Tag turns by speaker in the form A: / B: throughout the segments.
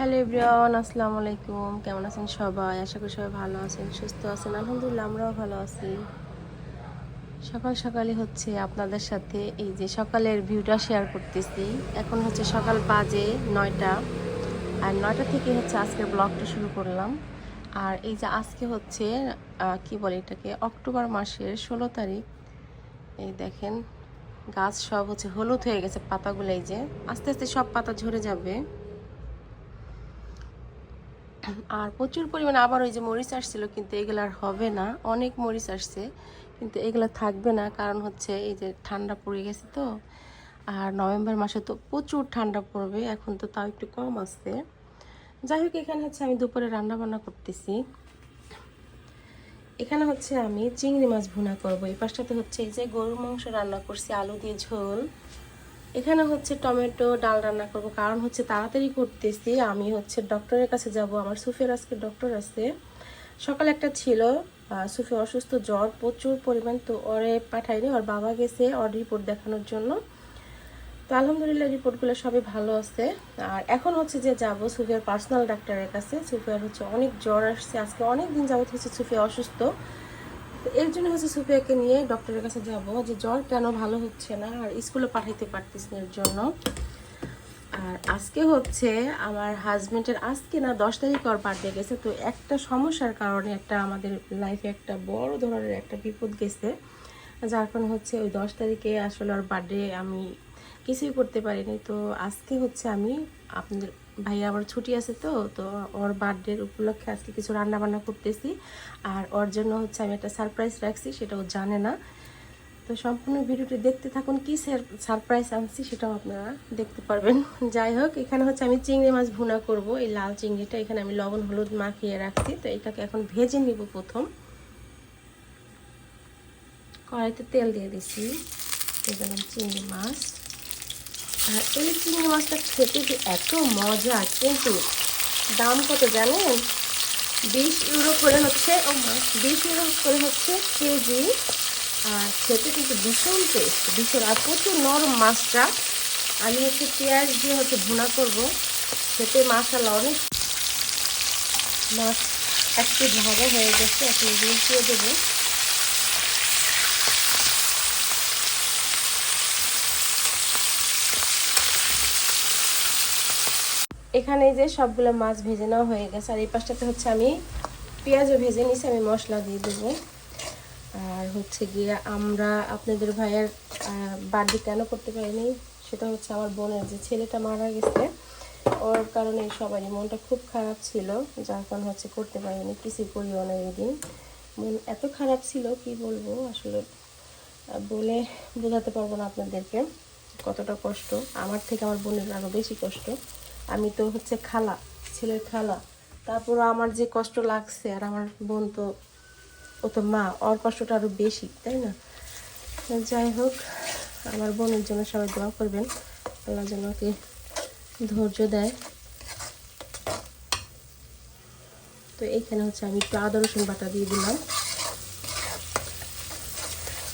A: Hello everyone, আসসালামু আলাইকুম। কেমন আছেন সবাই? আশা করি সবাই ভালো আছেন, সুস্থ আছেন। আলহামদুলিল্লাহ, আমরাও ভালো আছি। সকাল সকালে হচ্ছে আপনাদের সাথে এই যে সকালের ভিউটা শেয়ার করতেছি। এখন হচ্ছে সকাল বাজে নয়টা। আর নয়টা থেকে হচ্ছে আজকের ব্লগটা শুরু করলাম। আর এই যে আজকে হচ্ছে কি বলে এটাকে, অক্টোবর মাসের ষোলো তারিখ। এই দেখেন, গাছ সব হচ্ছে হলুদ হয়ে গেছে পাতাগুলো এই যে। আস্তে আস্তে সব পাতা ঝরে যাবে। আর প্রচুর পরিমাণে আবার ওই যে মরিচ আসছিল, কিন্তু এগুলো আর হবে না। অনেক মরিচ আসছে, কিন্তু এগুলো থাকবে না, কারণ হচ্ছে এই যে ঠান্ডা পড়ে গেছে তো। আর নভেম্বর মাসে তো প্রচুর ঠান্ডা পড়বে, এখন তো তাও একটু কম আসছে। যাই হোক, এখানে হচ্ছে আমি দুপুরে রান্না বান্না করতেছি। এখানে হচ্ছে আমি চিংড়ি মাছ ভুনা করব। এই পাশটাতে হচ্ছে এই যে গরুর মাংস রান্না করছি, আলু দিয়ে ঝোল। এখানে হচ্ছে টমেটো ডাল রান্না করব। কারণ হচ্ছে তাড়াতাড়ি করতেছি, আমি হচ্ছে ডক্টরের কাছে যাব, আমার সুফের আজকে ডক্টর আছে। সকালে একটা ছিল সুফি অসুস্থ, জ্বর প্রচুর পরিমাণ, তো ওরে পাঠাইনি ওর বাবা গেছে ওর রিপোর্ট দেখানোর জন্য। তো আলহামদুলিল্লাহ রিপোর্টগুলো সবই ভালো আছে। আর এখন হচ্ছে যে যাব সুফিয়ার পার্সোনাল ডাক্তারের কাছে। সুফিয়ার হচ্ছে অনেক জ্বর আসছে, আজকে অনেক দিন যাবত হচ্ছে সুফিয়া অসুস্থ। তো এর জন্য হচ্ছে সুফিয়াকে নিয়ে ডক্টরের কাছে যাব যে, জ্বর কেন ভালো হচ্ছে না? আর স্কুলে পাঠাইতে পারতিস না এর জন্য। আর আজকে হচ্ছে আমার হাজবেন্ডের আজকে না দশ তারিখ ওর বার্থডে গেছে। তো একটা সমস্যার কারণে একটা আমাদের লাইফে একটা বড় ধরনের একটা বিপদ গেছে। যার কারণে হচ্ছে ওই দশ তারিখে আসলে ওর বার্থডে আমি কিছুই করতে পারিনি। তো আজকে হচ্ছে আমি আপনাদের ভাইয়া আবার ছুটি আছে তো তো ওর বার্থডের উপলক্ষে আজকে কিছু রান্না বান্না করতেছি। আর ওর জন্য হচ্ছে আমি একটা সারপ্রাইজ রাখছি, সেটা ও জানে না। তো সম্পূর্ণ ভিডিওটি দেখতে থাকুন, কি সারপ্রাইজ আনছি সেটাও আপনারা দেখতে পারবেন। যাই হোক, এখানে হচ্ছে আমি চিংড়ি মাছ ভুনা করব। এই লাল চিংড়িটা, এখানে আমি লবণ, হলুদ মাখিয়ে রাখছি। তো এটাকে এখন ভেজে নিব প্রথম। কড়াইতে তেল দিয়ে দিছি। দিয়ে চিংড়ি মাছ। আর এই চিংড়ি মাছটা খেতে যে এত মজা, কিন্তু দাম কত জানেন? বিশ ইউরো করে হচ্ছে, ও বিশ ইউরো করে হচ্ছে কেজি। আর খেতে কিন্তু ভীষণ টেস্ট ভীষণ। আর প্রচুর নরম মাছটা। আমি হচ্ছে পেঁয়াজ দিয়ে হচ্ছে ভুনা করব। খেতে মাছালা অনেক মাছ একটু ভাজা হয়ে গেছে। এখন দিয়ে দেবো। এখানে যে সবগুলো মাছ ভেজে নেওয়া হয়ে গেছে, আর এই পাশটাতে হচ্ছে আমি পেঁয়াজও ভেজে নিয়েছি আমি মশলা দিয়ে দেবো। আর হচ্ছে গিয়ে আমরা আপনাদের ভাইয়ের বার্থডে কেন করতে পারিনি, সেটা হচ্ছে আমার বোনের যে ছেলেটা মারা গেছে, ওর কারণে সবারই মনটা খুব খারাপ ছিল, যার কারণ হচ্ছে করতে পারিনি, কিছুই করিও না দিন। মন এত খারাপ ছিল, কি বলব, আসলে বলে বোঝাতে পারব না আপনাদেরকে, কতটা কষ্ট। আমার থেকে আমার বোনের আরও বেশি কষ্ট। আমি তো হচ্ছে খালা, ছেলের খালা। তারপরও আমার যে কষ্ট লাগছে, আর আমার বোন তো, ও তো মা, ওর কষ্টটা আরও বেশি, তাই না? যাই হোক, আমার বোনের জন্য সবাই দোয়া করবেন। আল্লাহ যেন ওকে ধৈর্য দেয়। তো এইখানে হচ্ছে আমি একটু আদা, রসুন বাটা দিয়ে দিলাম।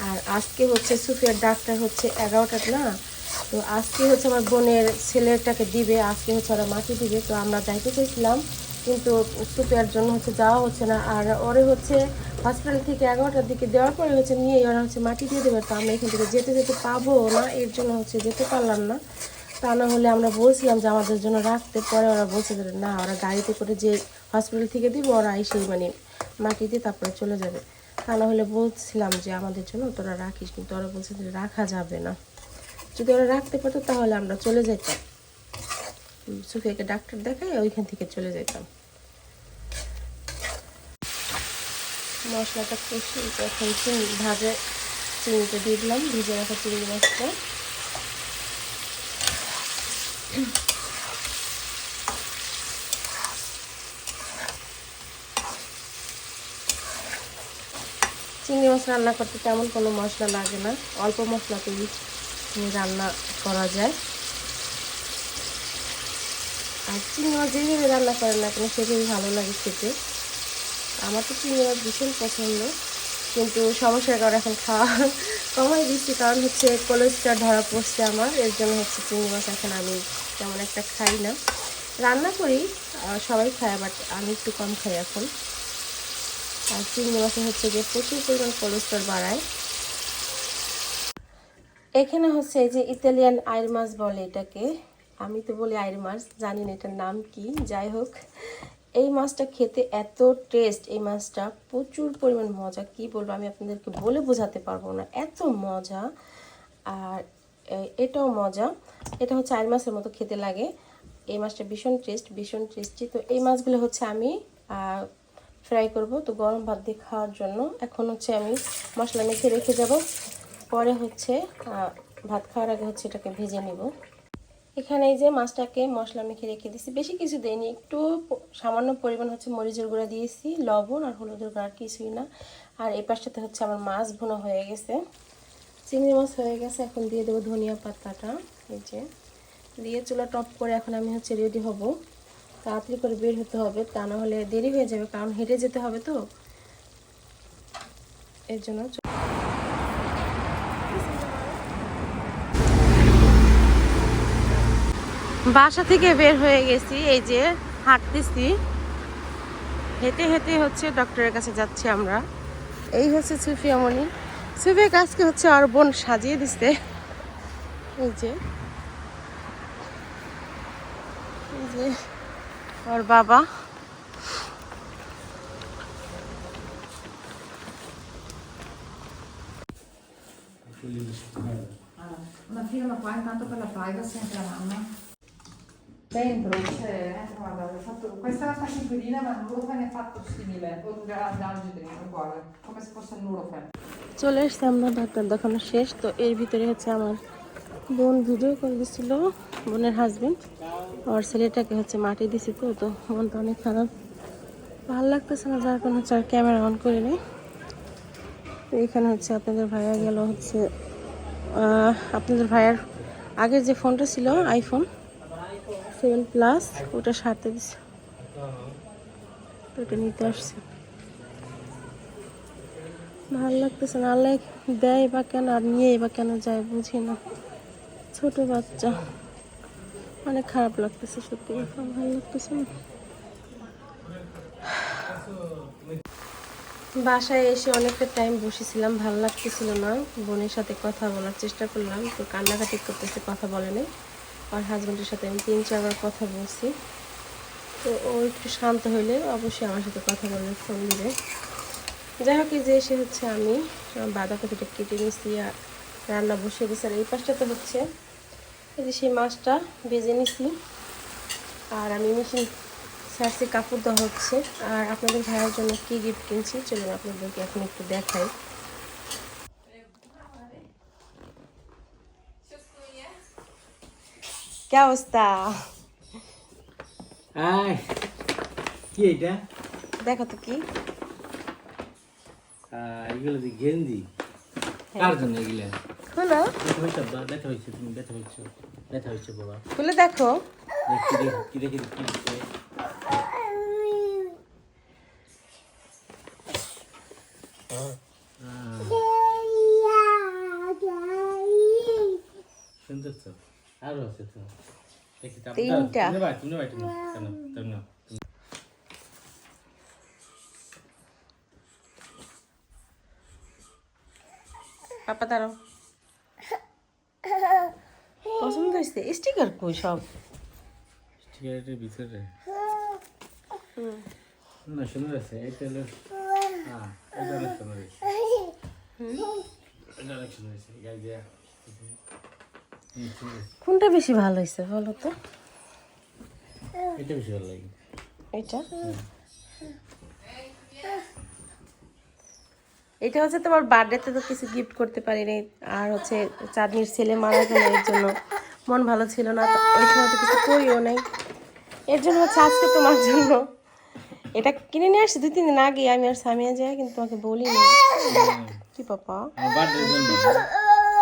A: আর আজকে হচ্ছে সুফিয়ার ডাক্তার হচ্ছে এগারোটা না? তো আজকে হচ্ছে আমার বোনের ছেলেটাকে দিবে, আজকে হচ্ছে ওরা মাটি দিবে, তো আমরা যাইতে চাইছিলাম, কিন্তু সুফিয়ার জন্য হচ্ছে যাওয়া হচ্ছে না। আর ওরে হচ্ছে হসপিটাল থেকে এগারোটার দিকে দেওয়ার পরে হচ্ছে নিয়ে ওরা হচ্ছে মাটি দিয়ে দেবে, তো আমরা এখান থেকে যেতে যেতে পাবো না, এর জন্য হচ্ছে যেতে পারলাম না। তা না হলে আমরা বলছিলাম যে আমাদের জন্য রাখতে, পরে ওরা বলছে যে না, ওরা গাড়িতে করে যে হসপিটাল থেকে দিব, ওরা এসেই মানে মাটি দিয়ে তারপরে চলে যাবে। তা না হলে বলছিলাম যে আমাদের জন্য তোরা রাখিস, কিন্তু ওরা বলছে যে রাখা যাবে না। যদি ওরা রাখতে পারতো, তাহলে আমরা চলে যেতাম সুফিয়াকে ডাক্তার দেখাই ওইখান থেকে চলে যেতাম মশলাটা কষি এখন চিংড়ি ভাজে চিংড়িটা দিয়ে দিলাম, ভিজে রাখা চিংড়ি মাছটা চিংড়ি মাছ রান্না করতে তেমন কোনো মশলা লাগে না, অল্প মশলাতেই রান্না করা যায়। আর চিংড়ি মাছ যেভাবে রান্না করেন না কেন সেভাবেই ভালো লাগে খেতে। আমার তো চিংড়ি মাছ ভীষণ পছন্দ, কিন্তু সমস্যার কারণে এখন খাওয়া কমাই দিচ্ছি, কারণ হচ্ছে কোলেস্ট্রল ধরা পড়ছে আমার, এর জন্য হচ্ছে চিংড়ি মাছ এখন আমি তেমন একটা খাই না। রান্না করি সবাই খায় বাট আমি একটু কম খাই এখন। আর চিংড়ি মাছে হচ্ছে যে প্রচুর পরিমাণ কোলেস্ট্রল বাড়ায়। এখানে হচ্ছে এই যে ইতালিয়ান আইর মাছ বলে এটাকে। আমি তো বলি আইর মাছ জানি না এটার নাম কি। যাই হোক, এই মাছটা খেতে এত টেস্ট এই মাছটা প্রচুর পরিমাণ মজা। কি বলব, আমি আপনাদেরকে বলে বোঝাতে পারব না। এত মজা। আর এটাও মজা। এটা হচ্ছে আইর মাছের মতো খেতে লাগে। এই মাছটা ভীষণ টেস্ট ভীষণ টেস্টি তো এই মাছগুলো হচ্ছে আমি ফ্রাই করব। তো গরম ভাত দিয়ে খাওয়ার জন্য। এখন হচ্ছে আমি মশলা মেখে রেখে যাব। পরে হচ্ছে ভাত খাওয়ার আগে হচ্ছে এটাকে ভেজে নেব। এখানে এই যে মাছটাকে মশলা মেখে রেখে দিয়েছি। বেশি কিছু দেয়নি একটু সামান্য পরিমাণ হচ্ছে মরিচের গুঁড়া দিয়েছি, লবণ আর হলুদের গুঁড়া কিছুই না। আর এই পাশটাতে হচ্ছে আমার মাছ ভুনা হয়ে গেছে। চিংড়ি মাছ হয়ে গেছে, এখন দিয়ে দেবো ধনিয়া পাতাটা। এই যে, দিয়ে চুলা টপ করে এখন আমি হচ্ছে রেডি হব। তাড়াতাড়ি করে বের হতে হবে, তা না হলে দেরি হয়ে যাবে, কারণ হেঁটে যেতে হবে তো। এর জন্য বাসা থেকে বের হয়ে গেছি, এই যে হাঁটতেছি। হেঁটে হেঁটে হচ্ছে ডক্টরের কাছে যাচ্ছি আমরা। এই হচ্ছে সুফিয়া মণি। সুফিয়া আজকে হচ্ছে আর বোন সাজিয়ে দিছে। এই যে। এই যে ওর বাবা.
B: Dentro. C'è, guarda, fatto, questa è la pascinquilina ma il è fatto simile, con uguale, come se fosse il
A: চলে এসছে আমরা ডাক্তার দেখানো শেষ তো এর ভিতরে হচ্ছে আমার বোন ভিডিও করে দিছিল বোনের হাজবেন্ড আর ছেলেটাকে হচ্ছে মাটি দিছি তো তো মনটা অনেক খারাপ। ভালো লাগতেছে না যার কারণে হচ্ছে আর ক্যামেরা অন করে নেই। তো এখানে হচ্ছে আপনাদের ভাইয়া গেল হচ্ছে আপনাদের ভাইয়ার আগের যে ফোনটা ছিল আইফোন সেভেন প্লাস ওটা সারতে দিছে। ওটা নিতে আসছে। ভালো লাগতেছে না, আল্লাহ দেয় বা কেন, আর নিয়ে বা কেন যায় বুঝি না। ছোট বাচ্চা। অনেক খারাপ লাগতেছে সত্যি কথা, ভালো লাগতেছে না। বাসায় এসে অনেকটা টাইম বসেছিলাম, ভালো লাগতেছিল না। বোনের সাথে কথা বলার চেষ্টা করলাম, তো কান্নাকাটি করতেছে, কথা বলে আর হাজব্যান্ডের সাথে আমি তিন চারবার কথা বলছি। তো ও একটু শান্ত হইলে অবশ্যই আমার সাথে কথা বলবে, ফোন দিবে। যাই হোক যে এসে হচ্ছে আমি বাঁধাকপিটা কেটে নিয়েছি আর রান্না বসিয়ে দিচ্ছি আর এই পাশটাতে হচ্ছে এই যে সেই মাছটা ভেজে নিছি আর আমি মেশিন সার্সে কাপড় দেওয়া হচ্ছে। আর আপনাদের ভাইয়ের জন্য কী গিফট কিনছি, চলুন আপনাদেরকে এখন একটু দেখাই। কে অবস্থা
C: আয় কি এটা
A: দেখো তো কি
C: এগুলো যে গেঞ্জি কার জন্য এগুলো
A: হলো
C: ব্যথা হয়েছে তুমি ব্যথা হয়েছে ব্যথা হয়েছে বাবা
A: খুলে দেখো
C: দেখি দেখি কি দেখি কি দিচ্ছে সুন্দর তো আরও আছে তো।
A: তিনটা।
C: তুমি ভাই তুমি তুমি নাও।
A: পাপা দাঁড়াও। পছন্দ হয়েছে? স্টিকার কই সব?
C: সিগারেটের ভিতরে। না সুন্দর আছে এটা হলো হ্যাঁ এটা অনেক সুন্দর হয়েছে। এটা অনেক সুন্দর হয়েছে গাছ দিয়া।
A: কোনটা বেশি ভালো হয়েছে বলো তো?
C: এটা বেশি ভালো লাগে।
A: এটা? এটা হচ্ছে তোমার বার্থডেতে তো কিছু গিফট করতে পারিনি। আর হচ্ছে চাঁদনির ছেলে মারা গেল এর জন্য মন ভালো ছিল না। ওই সময় তো কিছু করিও নাই। এর জন্য হচ্ছে আজকে তোমার জন্য এটা কিনে নিয়ে আসছি দুই তিন দিন আগে। আমি আর সামিয়া যাই কিন্তু তোমাকে বলিনি। কি পাপা?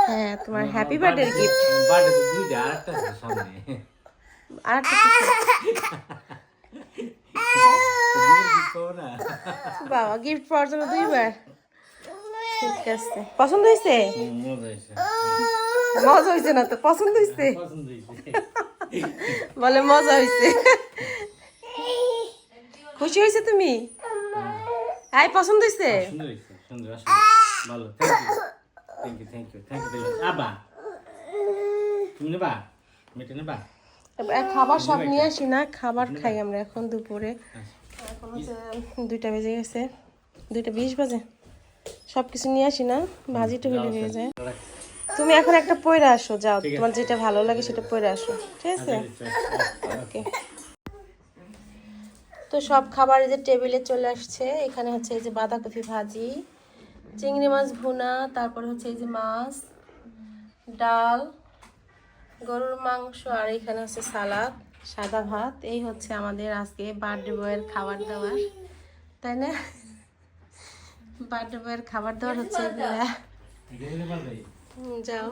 A: হ্যাঁ তোমার হ্যাপি বার্থডে গিফট
C: বার্থডে তো দুইটা আরেকটা আছে সামনে।
A: আর একটা কিছু।
C: তো দুইবার gift পাবো না
A: বাবা গিফট পাওয়ার জন্য দুইবার। ঠিক আছে। পছন্দ হয়েছে?
C: মজা হয়েছে।
A: না তো পছন্দ হয়েছে? বলে মজা হয়েছে। খুশি হয়েছে তুমি? আই পছন্দ হয়েছে?
C: সুন্দর হয়েছে, সুন্দর আসলে। ভালো thank you thank you thank you আবা তুমি নেবা? মেটে নেবা?
A: খাবার সব নিয়ে আসি না খাবার খাই আমরা এখন দুপুরে। এখন হচ্ছে দুইটা বেজে গেছে। দুইটা বিশ বাজে। সব কিছু নিয়ে আসি না ভাজিটা হলে হয়ে যায়। তুমি এখন একটা পয়রা আসো যাও। তোমার যেটা ভালো লাগে সেটা পয়রা আসো। ঠিক আছে। ওকে। তো সব খাবার এই যে টেবিলে চলে আসছে। এখানে হচ্ছে এই যে বাঁধাকপি ভাজি। চিংড়ি মাছ ভুনা তারপর হচ্ছে এই যে মাছ ডাল গরুর মাংস আর এখানে হচ্ছে সালাদ সাদা ভাত। এই হচ্ছে আমাদের আজকে বার্থডে বয়ের খাবার দাবার তাই না? বার্থডে বয়ের খাবার দাবার হচ্ছে এগুলা। যাও।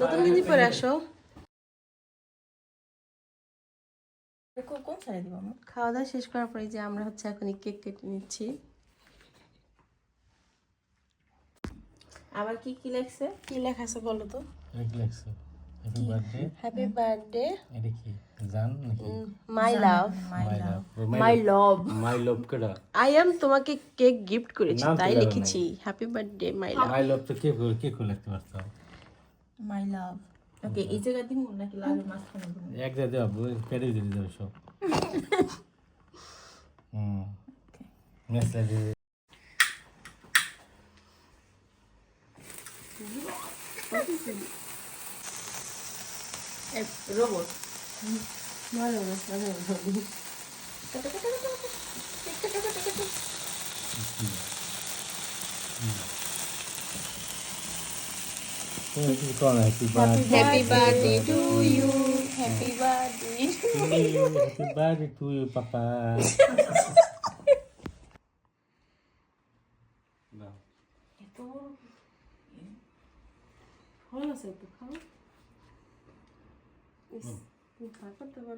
A: নতুন গেঞ্জি পরে আসো। খাওয়া দাওয়া শেষ করার পরে যে আমরা হচ্ছে এখন কেক কেটে নিচ্ছি। আবার কি কি লেখছে? কি লেখা আছে বলো তো?
C: লেখছো। হ্যাপি বার্থডে
A: হ্যাপি বার্থডে
C: এটা কি? জান নাকি?
A: মাই লাভ
C: my love
A: my love
C: my love কেডা?
A: আই এম তোমাকে কেক গিফট করেছি তাই। লিখেছি। Happy birthday my love
C: my লাভ তো কে করে কে করে লিখতে পারছ
B: মাই লাভ ওকে এই জায়গা দিব নাকি লাভের মাঝখানে দিব।
C: এক জায়গায় দেওয়া পেটে দিয়ে দেবে সব। হুম। মেসলা দিয়ে
B: রোবট।
C: কোন happy birthday
A: happy birthday to you happy birthday
C: happy birthday